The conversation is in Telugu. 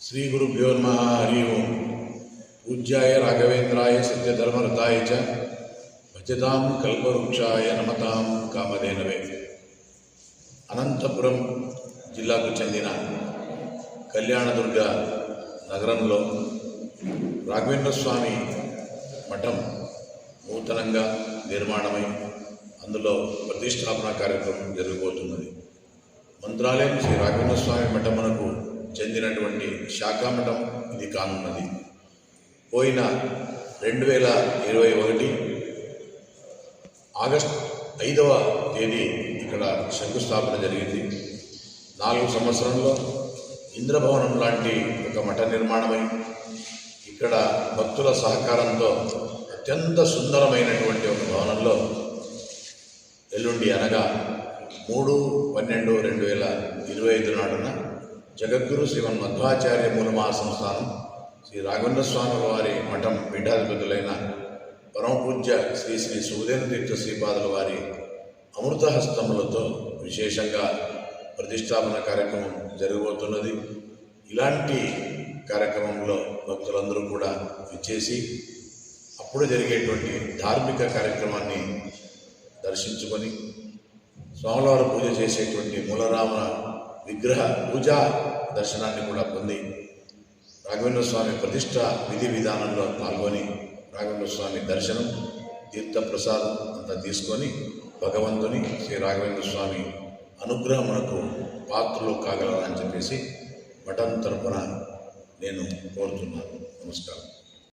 శ్రీ గురుభ్యో నమ హరి ఓం. పూజ్యాయ రాఘవేంద్రాయ సత్యధర్మరతాయ చ భజతాం కల్పవృక్షాయ నమతాం కామధేనవే. అనంతపురం జిల్లాకు చెందిన కళ్యాణదుర్గ నగరంలో రాఘవేంద్ర స్వామి మఠం నూతనంగా నిర్మాణమై అందులో ప్రతిష్టాపన కార్యక్రమం జరగబోతున్నది. మంత్రాలయం శ్రీ రాఘవేంద్ర స్వామి మఠమునకు చెందినటువంటి శాఖామఠం ఇది కానున్నది. పోయిన రెండు వేల ఇరవై ఒకటి ఆగస్ట్ ఐదవ తేదీ ఇక్కడ శంకుస్థాపన జరిగింది. నాలుగు సంవత్సరంలో ఇంద్రభవనం లాంటి ఒక మఠ నిర్మాణమై ఇక్కడ భక్తుల సహకారంతో అత్యంత సుందరమైనటువంటి ఒక భవనంలో ఎల్లుండి అనగా మూడు పన్నెండు రెండు వేల ఇరవై ఐదు నాడున జగద్గురు శ్రీమన్ మధ్వాచార్య మూల మహాసంస్థానం శ్రీ రాఘవేంద్ర స్వామి వారి మఠం పీఠాధిపతులైన పరమపూజ్య శ్రీ శ్రీ సుదేన తీర్థ శ్రీపాదుల వారి అమృతహస్తములతో విశేషంగా ప్రతిష్టాపన కార్యక్రమం జరగబోతున్నది. ఇలాంటి కార్యక్రమంలో భక్తులందరూ కూడా విచ్చేసి అప్పుడు జరిగేటువంటి ధార్మిక కార్యక్రమాన్ని దర్శించుకొని స్వామివారు పూజ చేసేటువంటి మూలరామ విగ్రహ పూజా దర్శనాన్ని కూడా పొంది రాఘవేంద్ర స్వామి ప్రతిష్ట విధి విధానంలో పాల్గొని రాఘవేంద్ర స్వామి దర్శనం తీర్థ ప్రసాదం అంతా తీసుకొని భగవంతుని శ్రీ రాఘవేంద్ర స్వామి అనుగ్రహమునకు పాత్రలు కాగలరని చెప్పేసి మఠం తరపున నేను కోరుతున్నాను. నమస్కారం.